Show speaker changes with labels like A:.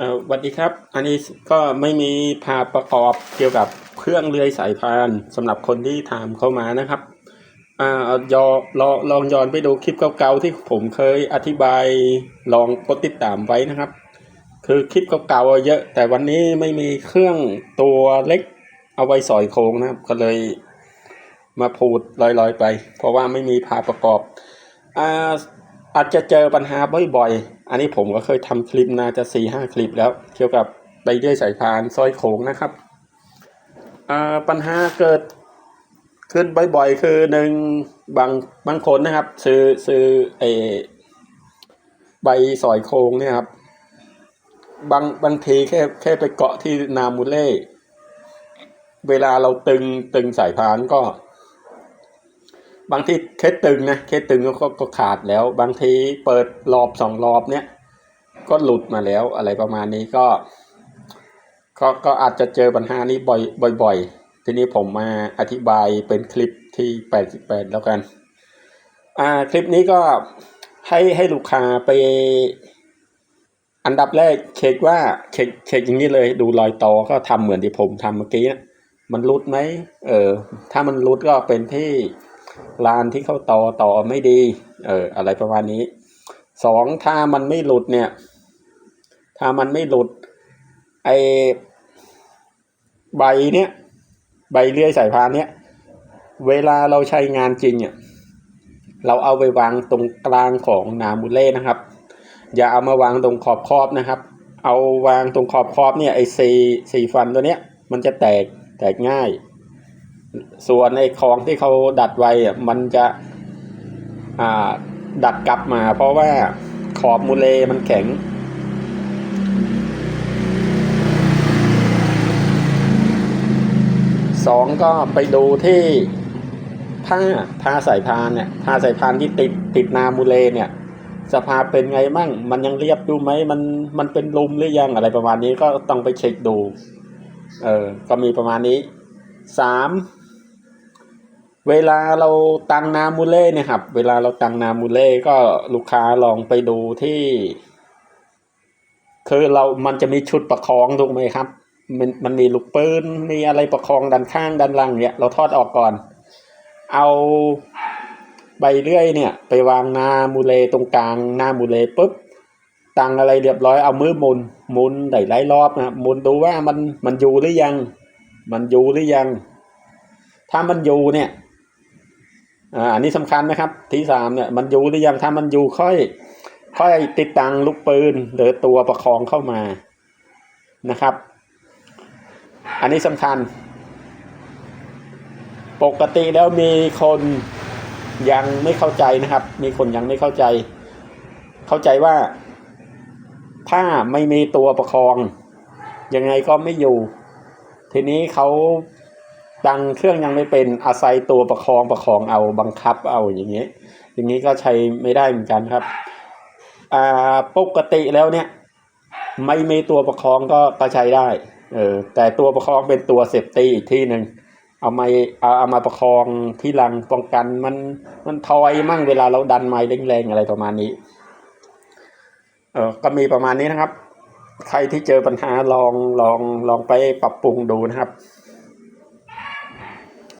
A: สวัสดีครับ อันนี้ก็ไม่มีภาพประกอบเกี่ยวกับเครื่องเลื่อยสายพานสำหรับคนที่ถามเข้ามานะครับอ่ายอลองลองย้อนไปดูคลิปเก่าๆที่ผมเคยอธิบายลองกดติดตามไว้นะครับ คือคลิปเก่าๆเยอะ แต่วันนี้ไม่มีเครื่องตัวเล็กเอาไว้สอยโครงนะครับ ก็เลยมาพูดลอยๆไป เพราะว่าไม่มีภาพประกอบอ่าอาจจะเจอปัญหาบ่อยๆ อันนี้ผมก็เคยทำคลิปน่าจะสี่ห้าคลิปแล้ว เกี่ยวกับไปเรื่อยสายพานซอยโขงนะครับอ่าปัญหาเกิดขึ้นบ่อยๆ คือหนึ่งบางบางคนนะครับ ซื้อซื้อเอใบสอยโครงเนี่ยครับบางบางทีแค่แค่ไปเกาะที่นามูเล่ เวลาเราตึงตึงสายพานก็ บางทีเคสตึงนะเคสตึงก็ก็ก็ขาดแล้ว บางทีเปิดรอบสองรอบเนี้ยก็หลุดมาแล้วอะไรประมาณนี้ก็ ก็ก็อาจจะเจอปัญหานี้บ่อยบ่อยๆ ทีนี้ผมมาอธิบายเป็นคลิปที่แปดสิบแปดแล้วกันอ่าคลิปนี้ก็ให้ให้ลูกค้าไป อันดับแรกเช็คว่าเช็คเช็คอย่างนี้เลย ดูรอยต่อก็ทำเหมือนที่ผมทำเมื่อกี้นะมันรุดไหมเออถ้ามันรุดก็เป็นที่ ลานที่เขาต่อต่อไม่ดี เออ อะไรประมาณนี้สองถ้ามันไม่หลุดเนี่ย ถ้ามันไม่หลุด ไอใบเนี้ยใบเลื่อยสายพานเนี้ยเวลาเราใช้งานจริงอะเราเอาไปวางตรงกลางของนามูเล่นะครับ อย่าเอามาวางตรงขอบครอบนะครับ เอาวางตรงขอบครอบเนี่ยไอซีสีฟันตัวเนี้ยมันจะแตกแตกง่าย ส่วนไอของที่เขาดัดไว้อะมันจะดัดกลับมา เพราะว่าขอบมูเลมันแข็ง สองก็ไปดูที่ผ้าผ้าสายพานเนี่ยผ้าสายพานที่ติดติดนามูเลเนี่ยสภาพเป็นไงมั่ง มันยังเรียบดูไหมมันมันเป็นลุมหรือยังอะไรประมาณนี้ก็ต้องไปเช็คดู เออก็มีประมาณนี้สาม เวลาเราตังนามูเล่เนี่ยครับ เวลาเราตังนามูเล่ก็ลูกค้าลองไปดูที่ คือเรามันจะมีชุดประคองถูกไหมครับ มันมันมีลูกปืนมีอะไรประคองด้านข้างด้านล่างเนี่ย เราทอดออกก่อน เอาใบเลื่อยเนี่ย ไปวางหน้ามูเลตรงกลางหน้ามูเลปุ๊บตังอะไรเรียบร้อยเอามือมุนมุนได้หลายรอบนะมุนดูว่ามันมันอยู่หรือยัง มันอยู่หรือยัง ถ้ามันอยู่เนี่ย อ่าอันนี้สำคัญนะครับ ที่สามเนี่ยมันอยู่หรือยังถ้ามันอยู่ค่อย ค่อยติดตังลูกปืนหรือตัวประคองเข้ามานะครับ อันนี้สำคัญ ปกติแล้วมีคนยังไม่เข้าใจนะครับ มีคนยังไม่เข้าใจ เข้าใจว่า ถ้าไม่มีตัวประคอง ยังไงก็ไม่อยู่ ทีนี้เขา ตังเครื่องยังไม่เป็นอาศัยตัวประคองประคองเอาบังคับเอาอย่างนี้อย่างนี้ก็ใช้ไม่ได้เหมือนกันครับอ่าปกติแล้วเนี่ย ไม่มีตัวประคองก็ก็ใช้ได้เออแต่ตัวประคองเป็นตัวเซฟตี้อีกที่หนึ่งเอาไมาเอาเอามาประคองที่หลังป้องกันมันมันทอยมั่งเวลาเราดันไม้แรงๆอะไรประมาณนี้เออก็มีประมาณนี้นะครับ ใครที่เจอปัญหาลองลองลองไปปรับปรุงดูนะครับ